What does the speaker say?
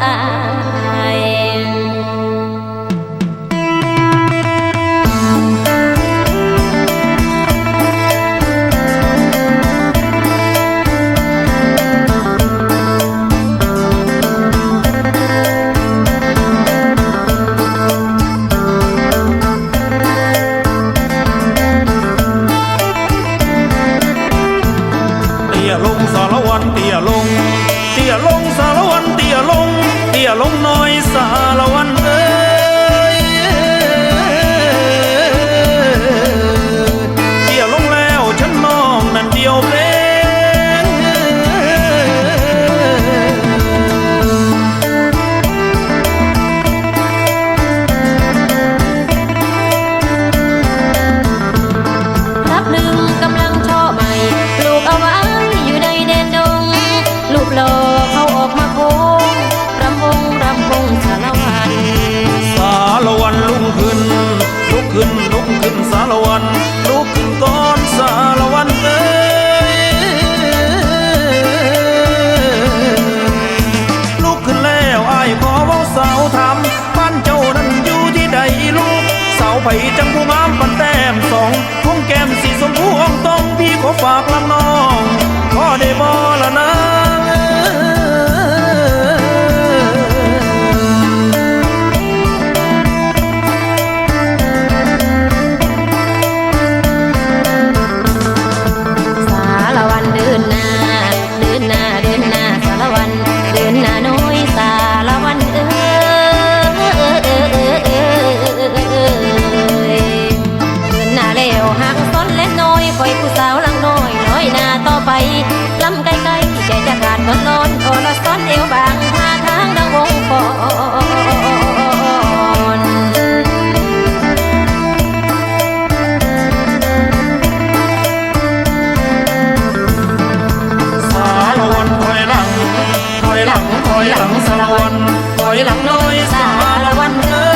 อ ยลงน้อยสารวั ไปจังผู้งามปันแต้มสองทุ่งแก้มสีชมพูอ่องตองพี่ขอฝากลำน้อง คอยผู้สาวลังน้อยน้อยหน้าต่อไปลำไกลๆใจจะขาดบนนอนโอละซ้อนเอวบางท่าทางดังวงปอนสารวันถอยหลังถอยหลังถอยหลังสารวันถอยหลังน้อยสารวันเอ้